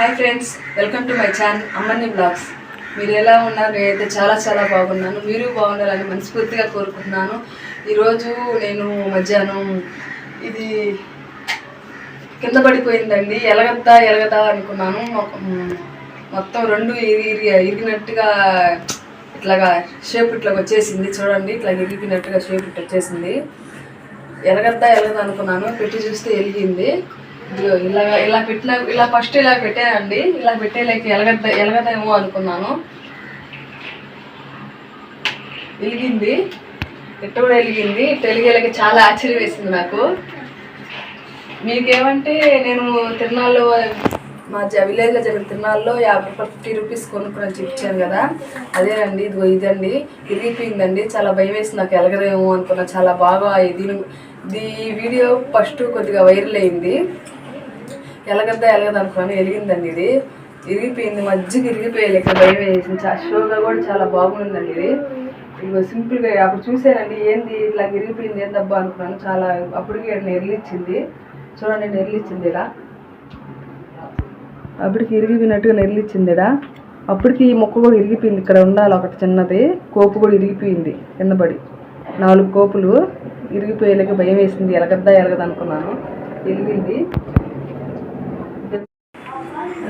Hi friends welcome to my channel Ammani blogs మీరు ఎలా ఉన్నారు నేనైతే చాలా చాలా బాగున్నాను. మీరు బాగుండాలని మనస్ఫూర్తిగా కోరుకుంటున్నాను. ఈరోజు నేను మధ్యాహ్నం ఇది కింద పడిపోయిందండి. ఎలగద్దా ఎలగదా అనుకున్నాను. మొత్తం రెండు ఇరిగి ఇరిగినట్టుగా ఇట్లాగా షేప్ ఇట్లా వచ్చేసింది. చూడండి ఇట్లా ఇరిగినట్టుగా షేప్ ఇట్లా వచ్చేసింది. ఎలగద్దా ఎలగదా అనుకున్నాను. పెట్టి చూస్తే ఎలిగింది. ఇలా ఇలా పెట్టిన ఇలా ఫస్ట్ ఇలా పెట్టానండి ఇలా పెట్టేలాకి ఎలగద్ద ఎలగదేమో అనుకున్నాను. వెలిగింది ఇట్ట కూడా వెలిగింది ఇట్ట వెలిగేలాకి చాలా ఆశ్చర్యం వేసింది నాకు. మీకేమంటే నేను తిరునాళ్ళు మా విలేజ్లో జరిగిన తిరునాళ్ళలో యాభై ఫిఫ్టీ రూపీస్ కొనుక్కొని చూపించాను కదా. అదేనండి ఇదిగో ఇదండి. ఇరిగిపోయిందండి చాలా భయం వేసి నాకు ఎలగదేమో అనుకున్నా. చాలా బాగా దీని ఈ వీడియో ఫస్ట్ కొద్దిగా వైరల్ అయింది. ఎలగద్దా ఎలగదు అనుకున్నాను ఎలిగిందండి ఇది. ఇరిగిపోయింది మజ్జిగ ఇరిగిపోయాలి ఇక్కడ భయం వేసింది చా షోగా కూడా చాలా బాగుందండి ఇది. ఇదిగో సింపుల్గా అప్పుడు చూసానండి ఏంది ఇట్లా ఇరిగిపోయింది ఏందబ్బా అనుకున్నాను. చాలా అప్పటికి ఎర్లిచ్చింది చూడండి నెర్లిచ్చింది ఇలా. అప్పటికి ఇరిగిపోయినట్టుగా నెర్లిచ్చింది ఇలా. అప్పటికి ఈ మొక్క కూడా ఇరిగిపోయింది ఇక్కడ ఉండాలి ఒకటి చిన్నది. కోపు కూడా ఇరిగిపోయింది కిందపడి నాలుగు కోపులు ఇరిగిపోయేలాగా భయం వేసింది ఎలగద్దా ఎలగదు. అనుకున్నాను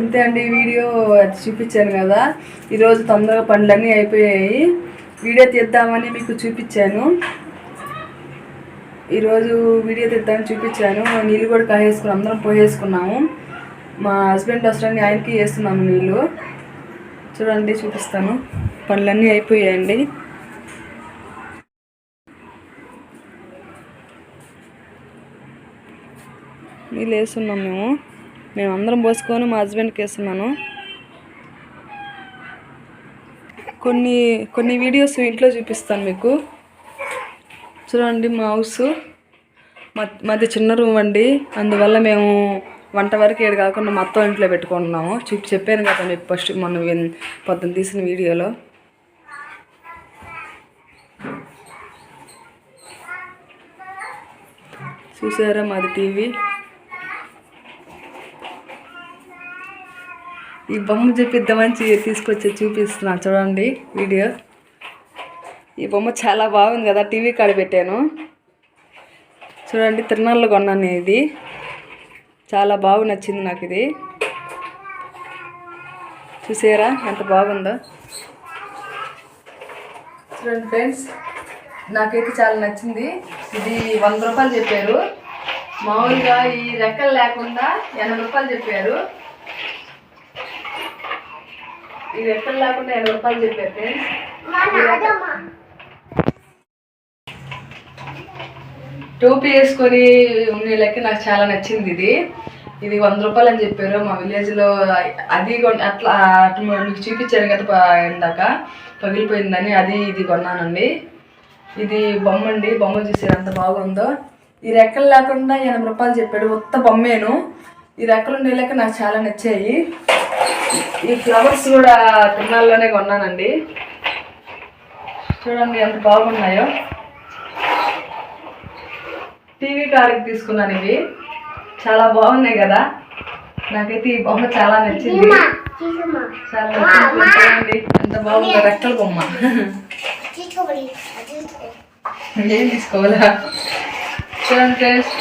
అంతే అండి వీడియో అది చూపించాను కదా. ఈరోజు తొందరగా పనులన్నీ అయిపోయాయి. వీడియో తీద్దామని మీకు చూపించాను. ఈరోజు వీడియో తీద్దామని చూపించాను. నీళ్ళు కూడా కాయేసుకుని అందరం పోయేసుకున్నాము మా హస్బెండ్ వస్తాడని ఆయనకి వేస్తున్నాము నీళ్ళు. చూడండి చూపిస్తాను. పనులన్నీ అయిపోయాయండి. నీళ్ళు వేస్తున్నాం మేము. మేము అందరం పోసుకొని మా హస్బెండ్కి వేస్తున్నాను. కొన్ని కొన్ని వీడియోస్ ఇంట్లో చూపిస్తాను మీకు. చూడండి మా హౌస్ మాది చిన్న రూమ్ అండి. అందువల్ల మేము వంట వరకు ఏడు కాకుండా మొత్తం ఇంట్లో పెట్టుకుంటున్నాము. చూపి చెప్పాను కదా మీకు ఫస్ట్ మొన్న పొద్దున్న తీసిన వీడియోలో చూసారా మాది టీవీ ఈ బొమ్మ చూపిద్దామని తీసుకొచ్చి చూపిస్తున్నా. చూడండి వీడియో. ఈ బొమ్మ చాలా బాగుంది కదా టీవీ కాడ పెట్టాను. చూడండి తిరునాళ్ళు కొన్నాను ఇది. చాలా బాగా నచ్చింది నాకు ఇది. చూసారా ఎంత బాగుందో. చూడండి ఫ్రెండ్స్ నాకైతే చాలా నచ్చింది. ఇది వంద రూపాయలు చెప్పారు. మామూలుగా ఈ రెక్కలు లేకుండా ఎనభై రూపాయలు చెప్పారు. ఈ రెక్కలు లేకుండా ఎనభై రూపాయలు చెప్పారు టోపీ వేసుకొని ఉండేలకి నాకు చాలా నచ్చింది ఇది. ఇది వంద రూపాయలు అని చెప్పారు. మా విలేజ్లో అది అట్లా అటు మీకు చూపించాను కదా ఇందాక. పగిలిపోయిందని అది ఇది కొన్నానండి. ఇది బొమ్మ అండి. బొమ్మ చూసారు ఎంత బాగుందో. ఈ రెక్కలు లేకుండా ఎనభై రూపాయలు చెప్పాడు. ఉత్త బొమ్మేను. ఈ రెక్కలు ఉండేలాక నాకు చాలా నచ్చాయి. ఈ ఫ్లవర్స్ కూడా తిరునాళ్ళలోనే కొన్నానండి. చూడండి ఎంత బాగున్నాయో. టీవీ కాడికి తీసుకున్నాను ఇవి. చాలా బాగున్నాయి కదా. నాకైతే ఈ బొమ్మ చాలా నచ్చింది. చాలా నచ్చింది. ఎంత బాగుందో రెక్కల బొమ్మ. ఏం తీసుకోవాలా? చూడండి ఫ్రెండ్స్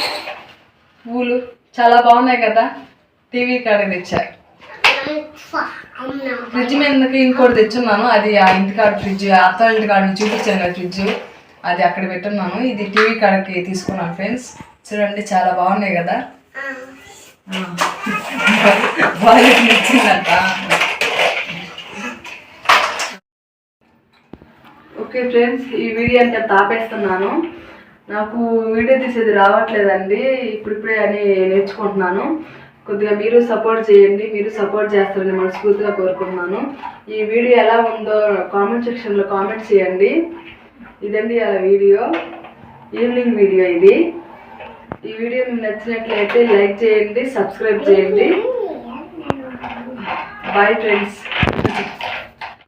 పూలు. చాలా బాగున్నాయి కదా? టీవీ కాడ తెచ్చారు ఫ్రిడ్జ్ మీదకి ఇంకోటి తెచ్చున్నాను? అది ఆ ఇంటికాడ ఫ్రిడ్జ్ అత్త ఇంటి కాడ చూపించాను కదా ఫ్రిడ్జ్. అది అక్కడ పెట్టున్నాను. ఇది టీవీ కాడకి తీసుకున్నాను ఫ్రెండ్స్. చూడండి చాలా బాగున్నాయి కదా? బాగా నచ్చిందంట. ఓకే ఫ్రెండ్స్ ఈ వీడియో అంతా తాపేస్తున్నాను. నాకు వీడియో తీసేది రావట్లేదండి. ఇప్పుడిప్పుడే అని నేర్చుకుంటున్నాను. కొద్దిగా మీరు సపోర్ట్ చేయండి మీరు సపోర్ట్ చేస్తారని మనస్ఫూర్తిగా కోరుకుంటున్నాను. ఈ వీడియో ఎలా ఉందో కామెంట్ సెక్షన్లో కామెంట్ చేయండి. ఇదండి ఆ వీడియో. ఈవినింగ్ వీడియో ఇది. ఈ వీడియో మీకు నచ్చినట్లయితే లైక్ చేయండి సబ్స్క్రైబ్ చేయండి. Bye friends